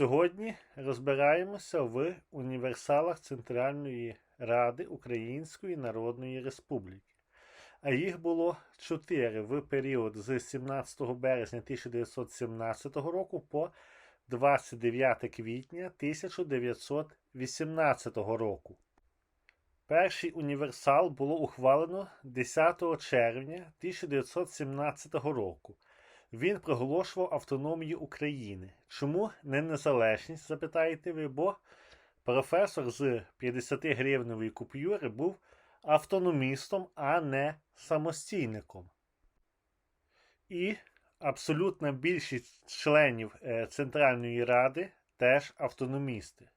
Сьогодні розбираємося в універсалах Центральної Ради Української Народної Республіки. А їх було чотири в період з 17 березня 1917 року по 29 квітня 1918 року. Перший універсал було ухвалено 10 червня 1917 року. Він проголошував автономію України. Чому не незалежність, запитаєте ви? Бо професор з 50 гривневої купюри був автономістом, а не самостійником. І абсолютна більшість членів е, Центральної Ради теж автономісти.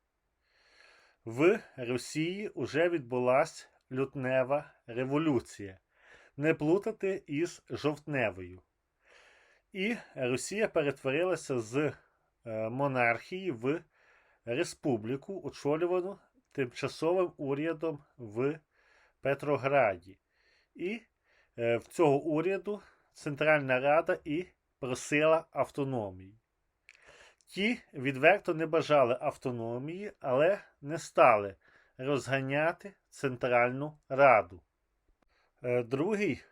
В Росії вже відбулася лютнева революція. Не плутати із жовтневою. І Росія перетворилася з е, монархії в республіку, очолювану тимчасовим урядом в Петрограді. І е, в цього уряду Центральна Рада і просила автономії. Ті відверто не бажали автономії, але не стали розганяти Центральну Раду. Е, Другий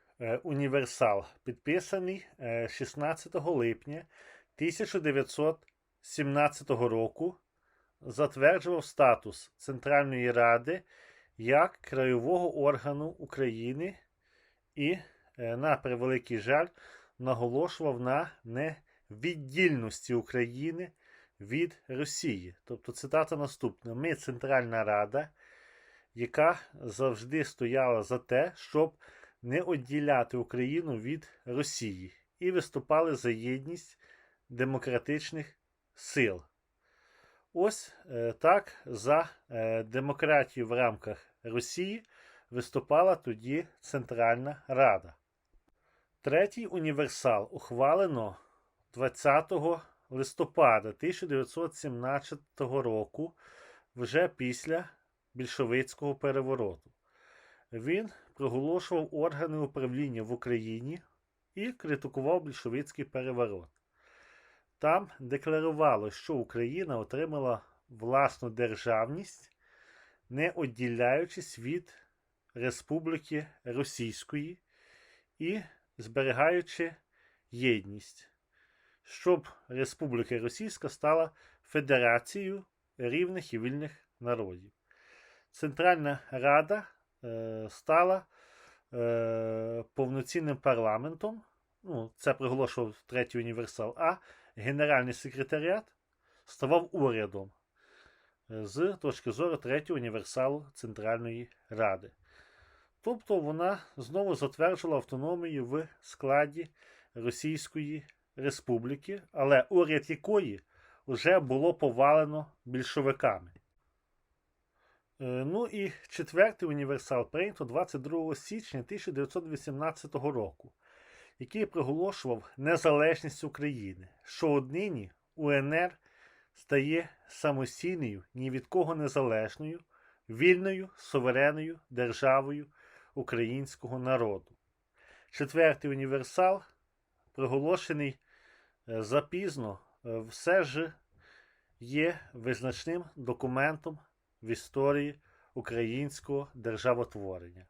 універсал підписаний е, 16 липня 1917 року, затверджував статус Центральної Ради як краєвого органу України і, е, на превеликий жаль, наголошував на невіддільності України від Росії. Тобто цитата наступна: Ми Центральна Рада, яка завжди стояла за те, щоб не відділяти Україну від Росії, і виступали за єдність демократичних сил. Ось е, так за е, демократію в рамках Росії виступала тоді Центральна Рада. Третій універсал ухвалено 20 листопада 1917 року, вже після більшовицького перевороту. Він проголошував органи управління в Україні і критикував більшовицький переворот. Там декларувало, що Україна отримала власну державність, не відділяючись від Республіки Російської і зберігаючи єдність, щоб Республіка Російська стала федерацією рівних і вільних народів. Центральна Рада стала е, повноцінним парламентом. Ну, це приголошував третій універсал. А Генеральний секретаріат ставав урядом е, з точки зору третього універсалу Центральної Ради. Тобто вона знову затверджувала автономію в складі Російської Республіки, але уряд якої вже було повалено більшовиками. Е, Ну і четвертий універсал прийнято 22 січня 1918 року, який приголошував незалежність України, що однині УНР стає самостійною, ні від кого незалежною, вільною суверенною державою українського народу. Четвертий універсал, приголошений е, запізно, е, все ж є визначним документом в історії українського державотворення.